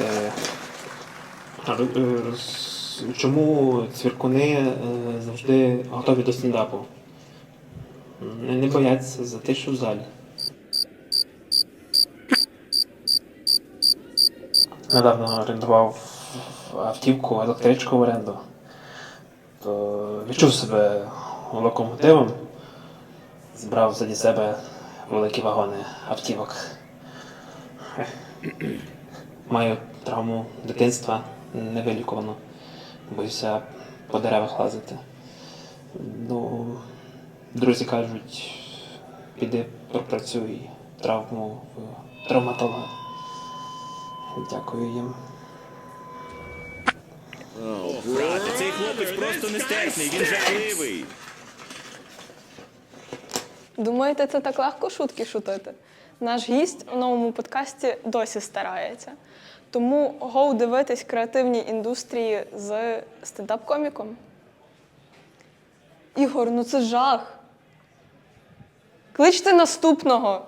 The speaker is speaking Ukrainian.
Е, е, чому цвіркуни е, завжди готові до стендапу? Не бояться за те, що в залі. Недавно орендував автівку, електричку в оренду. То відчув себе локомотивом, збрав заді себе великі вагони автівок. Маю травму дитинства невилікувану. Боюся по деревах лазити. Ну, друзі кажуть, піди пропрацюй травму в травматолога. Дякую їм. Брате, цей хлопець просто нестерпний, він жахливий. Думаєте, це так легко шутки шутити? Наш гість у новому подкасті досі старається. Тому гоу дивитись креативні індустрії з стендап-коміком. Ігор, ну це жах. Кличте наступного.